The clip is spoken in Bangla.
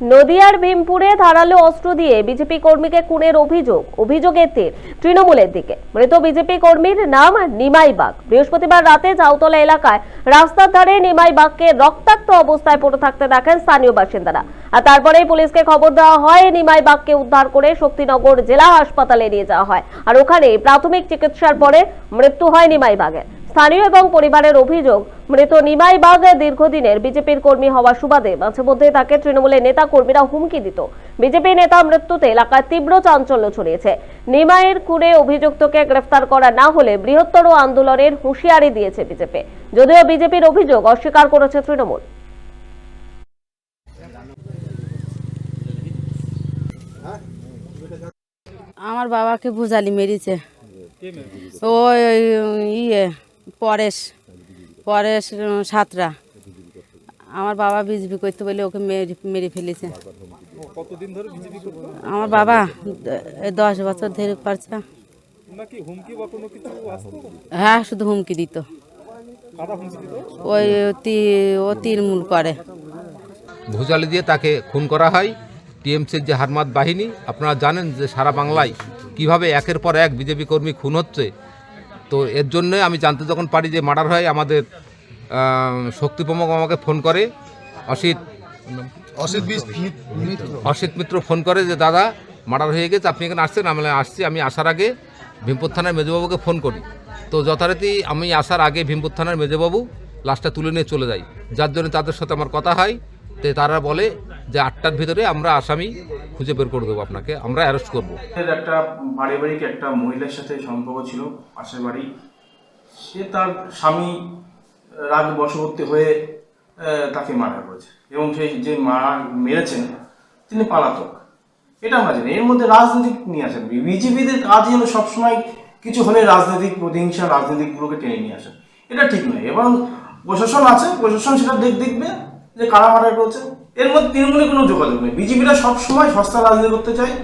নদিয়ার ভীমপুরে ধারালো অস্ত্র দিয়ে বিজেপি কর্মীকে খুনের অভিযোগ। অভিযোগের তীর তৃণমূলের দিকে। মৃত বিজেপি কর্মীর নাম নিমাই বৃহস্পতিবার রাতে চাউতলা এলাকায় রাস্তার ধারে নিমাই বাগকে রক্তাক্ত অবস্থায় পড়ে থাকতে দেখেন স্থানীয় বাসিন্দারা। আর তারপরেই পুলিশকে খবর দেওয়া হয়, নিমাই বাগকে উদ্ধার করে শক্তিনগর জেলা হাসপাতালে নিয়ে যাওয়া হয়। আর ওখানে প্রাথমিক চিকিৎসার পরে মৃত্যু হয় নিমাই বাগের। স্থানীয় এবং পরিবারের অভিযোগ মৃত নিমাই বাগ দীর্ঘদিনের বিজেপির কর্মী হওয়া সুবাদে মাঝে মধ্যে তাকে তৃণমূলের নেতা কর্মীরা হুমকি দিত। বিজেপি নেতা মৃত্যুতে এলাকায় তীব্র চাঞ্চল্য ছড়িয়েছে। নিমাইয়ের খুনে অভিযুক্তকে গ্রেফতার করা না হলে বৃহত্তর আন্দোলনের হুঁশিয়ারি দিয়েছে বিজেপি। যদিও বিজেপির অভিযোগ অস্বীকার করেছে তৃণমূল। আমার বাবাকে ভুজালি মেরেছে। ওই ইয়ে পরেশ। উম, সাতরা। আমার বাবা বিজেপি করতে বলে ওকে মেরে মেরে ফেলেছে। আমার বাবা এই দশ বছর ধরে করছে নাকি হুমকি বা কোনো কিছু আসতো? হ্যাঁ শুধু হুমকি দিত। কাদা হুমকি দিত? ওই তি- ও তৃণমূল করে। ভুজালি দিয়ে তাকে খুন করা হয়। টিএমসির যে হারমাত বাহিনী আপনারা জানেন যে সারা বাংলায় কীভাবে একের পর এক বিজেপি কর্মী খুন হচ্ছে। তো এর জন্য আমি জানতে যখন পারি যে মার্ডার হয় আমাদের শক্তি প্রমুখ আমাকে ফোন করে। অসিত অসিত অসিত মিত্র ফোন করে যে দাদা মার্ডার হয়ে গেছে আপনি এখানে আসছেন? আমি আসছি আমি আসার আগে ভীমপুর থানার মেজবাবুকে ফোন করি। তো যথারীতি আমি আসার আগে ভীমপুর থানার মেজবাবু লাশটা তুলে নিয়ে চলে যাই। যার জন্য তাদের সাথে আমার কথা হয়। তো তারা বলে যে আটটার ভিতরে আমরা আসামি খুঁজে বের করে দেবো আপনাকে, আমরা অ্যারেস্ট করব। একটা পারিবারিক একটা মহিলার সাথে সম্পর্ক ছিল, পাশের বাড়ি। সে তার স্বামী রাগ বশবর্তী হয়ে তাকে মারা করেছে এবং সেই যে মারা মেরেছেন, তিনি পালাতক। এটা আমরা জানি। এর মধ্যে রাজনীতি নিয়ে আসেন। বিজেপিদের কাজই হলো সবসময় কিছু হলে রাজনৈতিক প্রতিহিংসা, রাজনীতিকগুলোকে টেনে নিয়ে আসেন এটা ঠিক নয়। এবং প্রশাসন আছে, প্রশাসন সেটা দেখ, দেখবে যে কারা মারা করেছে। এর মধ্যে তৃণমূলের কোনো যোগাযোগ নেই। বিজেপিরা সবসময় সস্তা রাজনীতি করতে চায়।